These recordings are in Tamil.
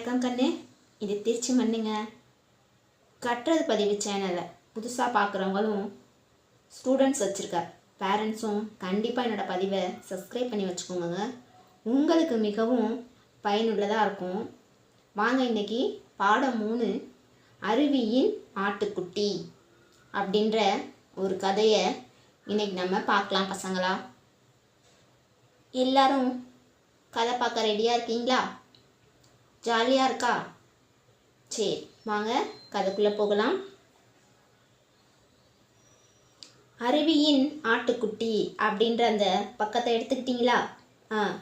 வணக்கம் கண்ணு. இது திருச்சி மண்ணுங்க. கட்டுறது பதிவு சேனலை புதுசாக பார்க்குறவங்களும் ஸ்டூடெண்ட்ஸ் வச்சுருக்க பேரண்ட்ஸும் கண்டிப்பாக என்னோடய பதிவை சப்ஸ்கிரைப் பண்ணி வச்சுக்கோங்க. உங்களுக்கு மிகவும் பயனுள்ளதாக இருக்கும். வாங்க இன்னைக்கு பாடம் மூணு அருவியின் ஆட்டுக்குட்டி அப்படின்ற ஒரு கதையை இன்னைக்கு நம்ம பார்க்கலாம் பசங்களா. எல்லாரும் கதை பார்க்க ரெடியாக இருக்கீங்களா? ஜாலியாக இருக்கா? சரி வாங்க கதைக்குள்ளே போகலாம். அருவியின் ஆட்டுக்குட்டி அப்படின்ற அந்த பக்கத்தை எடுத்துக்கிட்டீங்களா? ஆ.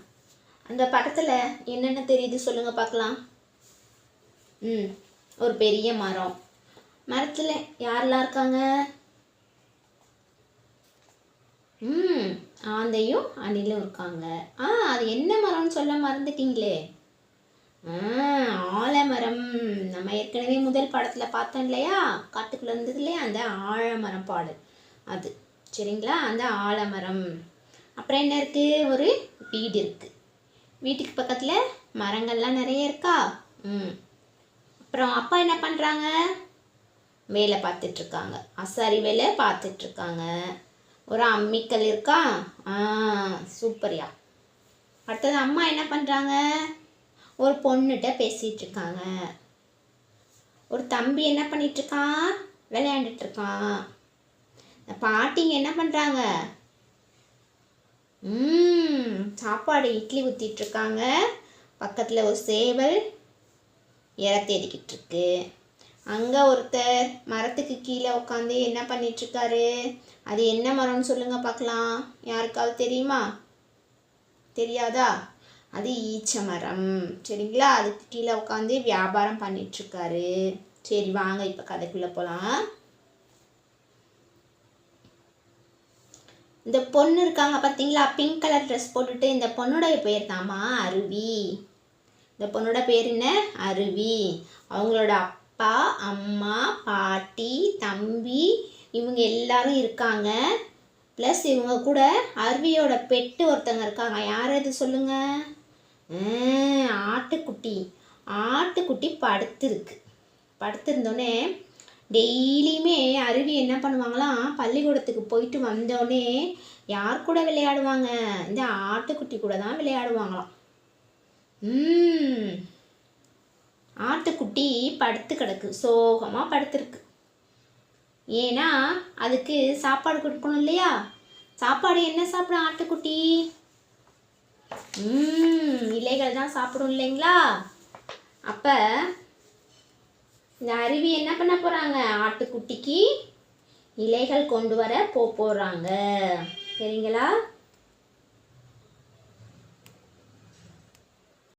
அந்த படத்தில் என்னென்ன தெரியுது சொல்லுங்கள் பார்க்கலாம். ம் ஒரு பெரிய மரம். மரத்தில் யாரெல்லாம் இருக்காங்க? ம் ஆந்தையும் அணிலும் இருக்காங்க. ஆ அது என்ன மரம்னு சொல்ல மறந்துட்டீங்களே. ஆலமரம். நம்ம ஏற்கனவே முதல் பாடத்தில் பார்த்தோம் இல்லையா? காட்டுக்குள்ளே இருந்தது இல்லையா? அந்த ஆழமரம் பாடல். அது. சரிங்களா? அந்த ஆலமரம். அப்புறம் என்ன இருக்குது ஒரு வீடு இருக்குது வீட்டுக்கு பக்கத்தில் மரங்கள்லாம் நிறைய இருக்கா? ம். அப்புறம் அப்பா என்ன பண்ணுறாங்க வேலை பார்த்துட்ருக்காங்க அசாரி வேலை பார்த்துட்ருக்காங்க ஒரு அம்மிக்கல் இருக்கா? ஆ சூப்பர்யா. அடுத்தது அம்மா என்ன பண்ணுறாங்க ஒரு பொண்ணுகிட்ட பேசிகிட்டு இருக்காங்க ஒரு தம்பி என்ன பண்ணிகிட்ருக்கான் விளையாண்டுட்ருக்கான் விளையாண்டுட்டு இருக்கான் பாட்டிங்க என்ன பண்ணுறாங்க ம் சாப்பாடு இட்லி ஊற்றிட்டுருக்காங்க பக்கத்தில் ஒரு சேவல் இற தேடிக்கிட்டு இருக்கு அங்கே ஒருத்தர் மரத்துக்கு கீழே உட்காந்து என்ன பண்ணிகிட்ருக்காரு அது என்ன மரம்னு சொல்லுங்கள் பார்க்கலாம் யாருக்காவது தெரியுமா? தெரியாதா? அது ஈச்ச மரம் சரிங்களா? அதுக்கு கீழே உட்காந்து வியாபாரம் பண்ணிகிட்ருக்காரு சரி வாங்க இப்போ கதைக்குள்ளே போகலாம் இந்த பொண்ணு இருக்காங்க பார்த்தீங்களா பிங்க் கலர் ட்ரெஸ் போட்டுட்டு இந்த பொண்ணோட பேர் தாம்மா? அருவி. இந்த பொண்ணோட பேர் என்ன? அருவி. அவங்களோட அப்பா அம்மா பாட்டி தம்பி இவங்க எல்லாரும் இருக்காங்க. ப்ளஸ் இவங்க கூட அருவியோட பெட்டு ஒருத்தங்க இருக்காங்க. யார் அது சொல்லுங்கள் ஆட்டுக்குட்டி. ஆட்டுக்குட்டி படுத்துருக்கு. படுத்திருந்தோடனே டெய்லியுமே அருவி என்ன பண்ணுவாங்களாம் பள்ளிக்கூடத்துக்கு போயிட்டு வந்தோடனே யார் கூட விளையாடுவாங்க? இந்த ஆட்டுக்குட்டி கூட தான் விளையாடுவாங்களாம். ம். ஆட்டுக்குட்டி படுத்து கிடக்கு. சோகமாக படுத்துருக்கு. ஏன்னா அதுக்கு சாப்பாடு கொடுக்கணும் இல்லையா? சாப்பாடு என்ன சாப்பிடும் ஆட்டுக்குட்டி? ம். தான் சாப்பிடும் இல்லைங்களா? அப்போ இந்த அருவி என்ன பண்ண போகிறாங்க ஆட்டுக்குட்டிக்கு இலைகள் கொண்டு வர போ போகிறாங்க சரிங்களா?